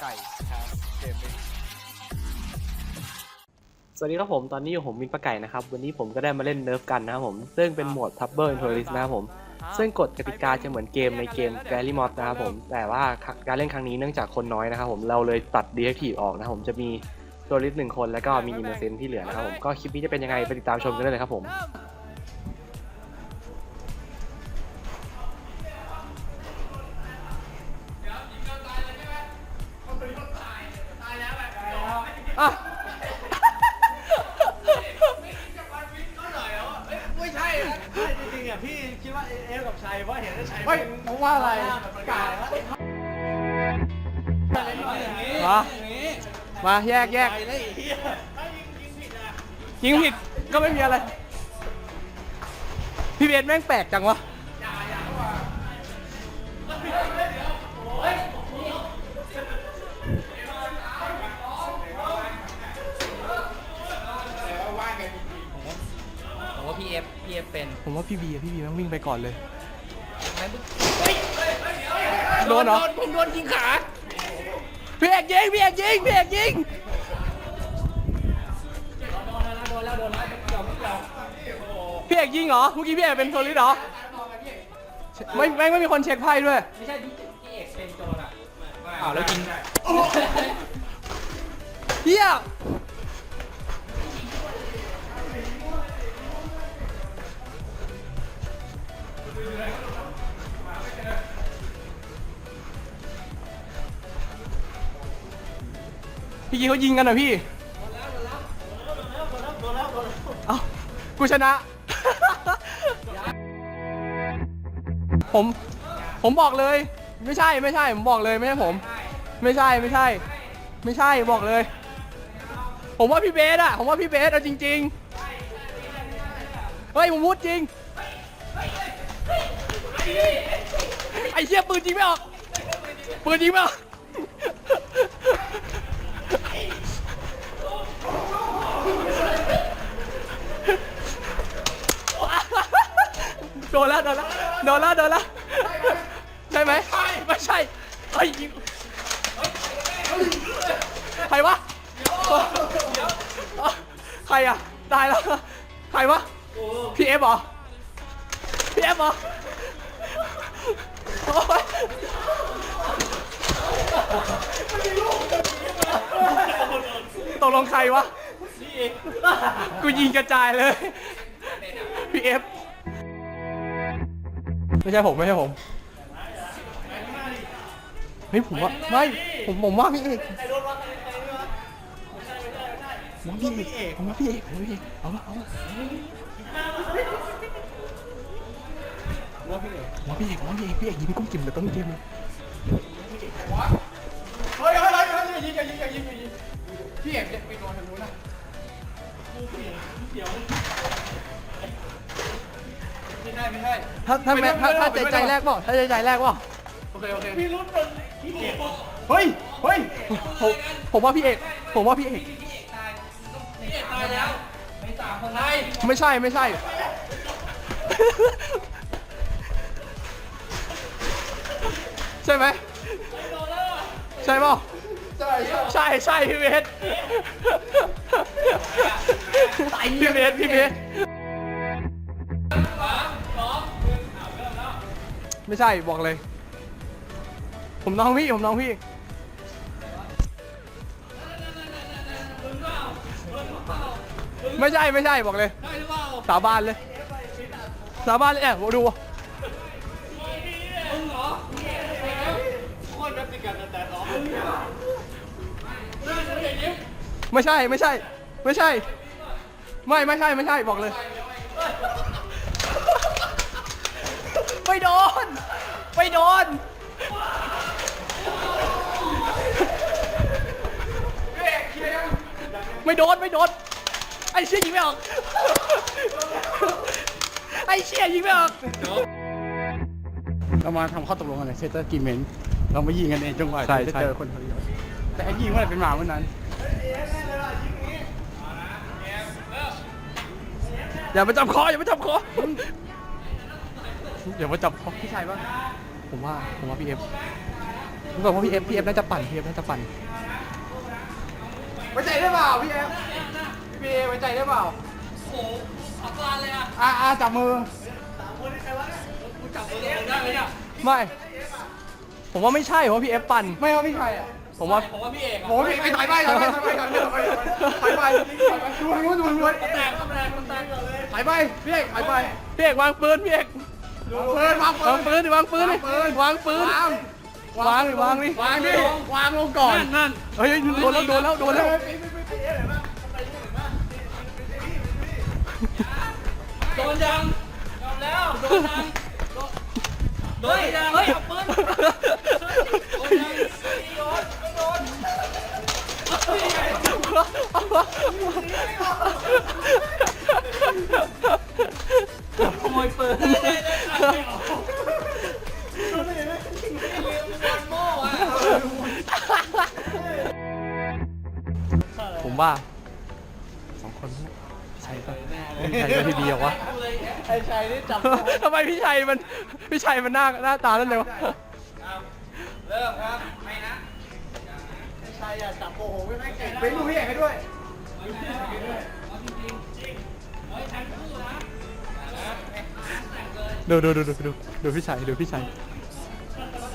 ไก่ครับเกมมิ่งสวัสดีครับผมตอนนี้อยู่ผมมินปะไก่นะครับ วันนี้ผมก็ได้มาเล่นเนิร์ฟกันนะครับผม ซึ่งเป็นโหมดทับเบิลทัวริสนะครับผม ซึ่งกฎกติกาจะเหมือนเกมในเกมแกลี่มอสนะครับผม แต่ว่าการเล่นครั้งนี้เนื่องจากคนน้อยนะครับผมเราเลยตัดดีเอทีออกนะครับผมจะมีทัวริสหนึ่งคนแล้วก็มีอินโนเซนต์ที่เหลือนะครับผมก็คลิปนี้จะเป็นยังไงไปติดตามชมกันได้เลยครับผม ไม่จริงๆอะพี่คิดว่าเอฟกับชัยว่าเห็นได้ชัยไม่เพราะว่าอะไรประกาศแล้วมามาแยกแยกไปเลยไอ้เหี้ยยิงผิดก็ไม่มีอะไร พี่เบสแม่งแปลกจังวะ ผมว่าพี่บีอะพี่บีแม่งวิ่งไปก่อนเลยไม่มึงโดนเหรอผมโดนยิงขาพี่เอกยิงพี่เอกยิงพี่เอกยิงโดนแล้วโดนแล้วเกี่ยวไม่เกี่ยวพี่เอกยิงเหรอ เมื่อกี้พี่เอกเป็นโซลิดเหรอ ไม่ไม่ไม่มีคนเช็คไพ่ด้วย ไม่ใช่พี่พี่เอกเป็นโจรอะอ้าวแล้วยิงเฮีย พี่กี้เขายิงกันเหรอพี่เอ้ากูชนะ ผม ผมบอกเลย ไม่ใช่ไม่ใช่ผมบอกเลยไม่ใช่ผม ไม่ใช่ไม่ใช่ ไม่ใช่บอกเลย ผมว่าพี่เบสอะผมว่าพี่เบสเอาจริง ๆ เฮ้ยผมพูดจริง ไอ้เชี่ยปืนจริงไม่ออกปืนจริงไม่ออกโดนแล้วโดนแล้วโดนแล้วโดนแล้วใช่ไหมไม่ใช่ไอ้ยยิงใครวะใครอะตายแล้วใครวะพี่เอฟเหรอพี่เอฟเหรอ ตกลงใครวะ กูยิงกระจายเลย พีเอฟ ไม่ใช่ผม ไม่ใช่ผม เฮ้ยผมว่าไม่ ผมผมว่าพี่เอกผมว่าพี่เอกผมว่าพี่เอกผมว่าพี่เอกเอาละเอาละ ว่าพี่เอกว่าพี่เอกพี่เอกยิ้มกุ้มกิ่มแต่ต้องยิ้มเลยเฮ้ยเฮ้ยเฮ้ยเฮ้ยอย่ายิงอย่ายิงอย่ายิงอย่ายิงพี่เอกจะไปโดนทางนู้นนะกูเปลี่ยนเดี๋ยวไม่ใช่ไม่ใช่ถ้าถ้าแม่ถ้าถ้าใจใจแรกเปล่ถ้าใจใจแรกเปล่โอเคโอเคพี่รุ่นเป็นพี่เอกเฮ้ยเฮ้ยผมผมว่าพี่เอกผมว่าพี่เอกพี่เอกตายแล้วไม่สามคนไล่ไม่ใช่ไม่ใช่ ใช่ไหมใช่ป่าใช่ใช่ใช่พี่เบสพี่เบสพี่เบสไม่ใช่บอกเลย ผมน้องพี่ผมน้องพี่ไม่ใช่ไม่ใช่บอกเลยได้หรือเปล่าสาบานเลยสาบานเลยแอบดู ไม่ใช่ไม่ใช่ ไม่ใช่ ไม่ไม่ใช่ไม่ใช่บอกเลยไม่โดนไม่โดนไม่โดนไม่โดนไอ้เชี่ยยิงไม่ออกไอ้เชี่ยยิงไม่ออกเรามาทำข้อตกลงกันเลยเซตเตอร์กิมเมน เราไม่ยิงกันเองจนกว่าใช่จะใช่ เจอคนคนเดียวแต่ไอ้ยิงเมื่อไหร่เป็นหมาเมื่อนั้นอย่าไปจับคออย่าไปจับคออย่าไปจับคอ พี่ชายปะผมว่าผมว่าพี่เอฟผมบอกว่าพี่เอฟพี่เอฟน่าจะปั่นพี่เอฟน่าจะปั่นไว้ใจได้เปล่าพี่เอฟพี่เอไว้ใจได้เปล่าโอ้โหขับลานเลยอะอ่าอ่าจับมือจับมือได้ไหมเนี่ยไม่ ผมว่าไม่ใช่ผมว่าพี่เอฟปั่นไม่ว่าพี่ใครอะผมว่าผมว่าพี่เอกโอ้ยไปถ่ายไปถ่ายไปถ่ายไปถ่ายไปถ่ายไปถ่ายไปดูทางนู้นดูทางนู้นแตกก็แตกมันแตกเลยถ่ายไปพี่เอกถ่ายไปพี่เอกวางปืนพี่เอกเปิดวางวางปืนดิวางปืนดิวางปืนวางวางดิวางดิวางดิวางลงก่อนนั่นนั่นเฮ้ยโดนแล้วโดนแล้วโดนแล้วโดนยังยอมแล้วโดนยัง ขโมยปืนโม่อะผมว่าสองคนนี้ใช่ปะพี่ชัยก็ทีเดียววะไอ้ชัยนี่จับทำไมพี่ชัยมันพี่ชัยมันหน้าหน้าตานั่นเลยวะเริ่มครับไม่นะไอ้ชัยอะจับโอ้โหไม่เก่งเป็นลูกพี่เอกให้ด้วย ดูดูดูดูดูดูพี่ชัยดูพี่ชัย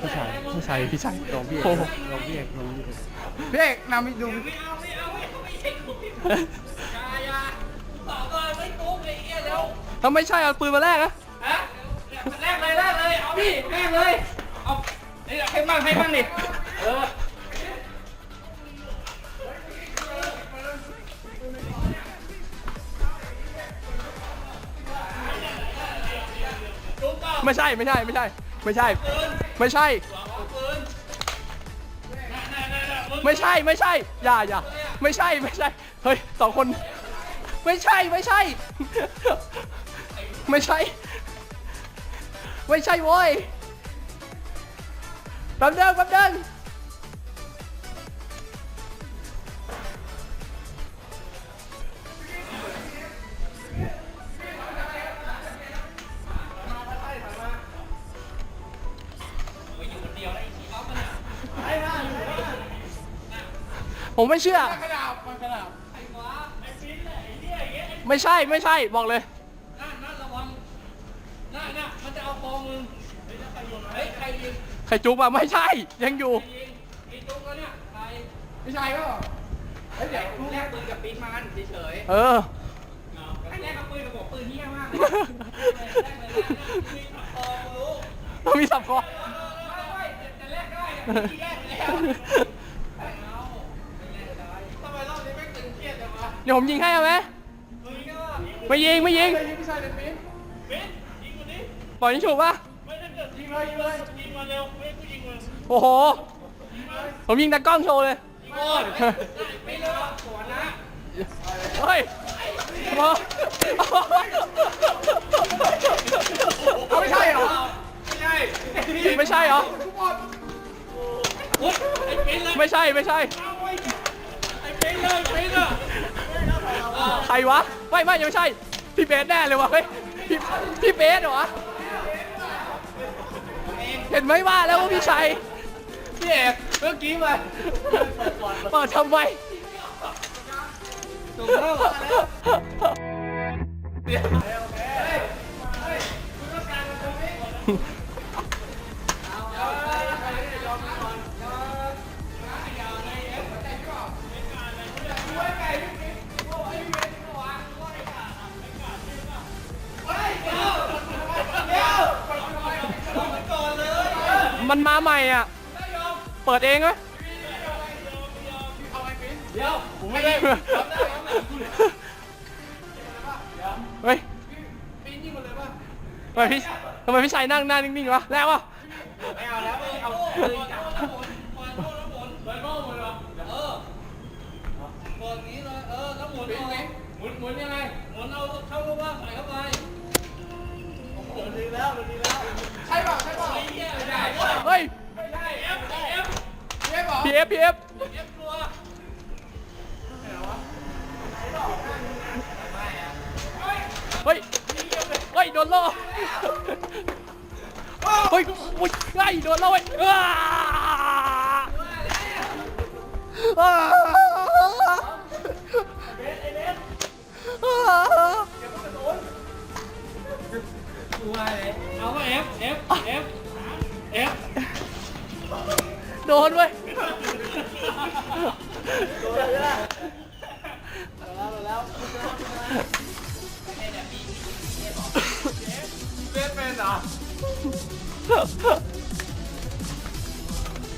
พี่ชัยพี่ชัยพี่ชัยลงพี่เอกลงพี่เอกลงพี่เอกพี่เอกนำดูไม่เอาไม่เอาไม่เอาไม่ใช่กูยายาบอกก่อนไม่ตุ๊กไอ้เหี้ยเร็วถ้าไม่ใช่เอาปืนมาแลกนะฮะแรกเลยแรกเลยเอาพี่แรกเลยเอานี่ให้มั่งให้มั่งดิเออ ไม่ใช่ไม่ใช่ไม่ใช่ ไม่ใช่ ไม่ใช่ ไม่ใช่ไม่ใช่อย่าอย่าไม่ใช่ไม่ใช่เฮ้ยสองคน ไม่ใช่ไม่ใช่ ไม่ใช่ ไม่ใช่โว้ยแป๊บเดิงแป๊บเดิง ผมไม่เชื่อขนาบมันขนาบไม่ใช่ไม่ใช่บอกเลย นั่นนั่นระวังนั่นน่ะมันจะเอาคอมึงเฮ้ยใครยิงใครจุกอะไม่ใช่ ยังอยู่ยิงไอ้ตุ๊กแล้วเนี่ยใครพี่ชัยก็เฮ้ยเดี๋ยวแลกปืนกับปิ๊นมันเฉยเออๆไอ้แลกกับปืนกับผมปืนเหี้ยมากเลยแลกเลยมีคอมึงรู้ มันมีสับคอแต่แลกได้ที่แลกแล้ว เดี๋ยวผมยิงให้เอาไหมมึงก็ไม่ยิงไม่ยิงพี่ชัยเป็นมิ้นปิ๊นยิงคนนี้ปล่อยยิงฉุบป่ะไม่ถ้าเกิดยิงเลยยิงเลยยิงมาเร็วไม่กูยิงมันโอ้โห ผมยิงตากล้องโชว์เลยโอ้ยไม่เลิกสวนนะเฮ้ยมาเอาไม่ใช่เหรอ ไม่ใช่ ไม่ใช่เหรออุ๊ยไอ้ปิ๊นเลยไม่ใช่ ไม่ใช่ ไอ้ปิ๊นเลยปิ๊นอะ ใครวะ ไม่ไม่ยังไม่ใช่ พี่เบสแน่เลยวะเฮ้ยพี่พี่เบสเหรอวะเห็นไหมว่าแล้วว่าพี่ชัย พี่เอกเมื่อกี้มาเปิดทำไมถูกแล้ว มันมาใหม่อะ เปิดเองไหมเดี๋ยวผมไม่ได้เฮ้ยทำไมพี่ทำไมพี่ชายนั่งหน้านิ่งๆวะแล้ววะไม่เอาแล้วไม่เอา นล่อเฮ้ยโอ้ยไอ้โดนล่อไอ้กูว่าเลยเอาว่า F F F F โดนเว้ยโดนแล้วโดนแล้ว อเ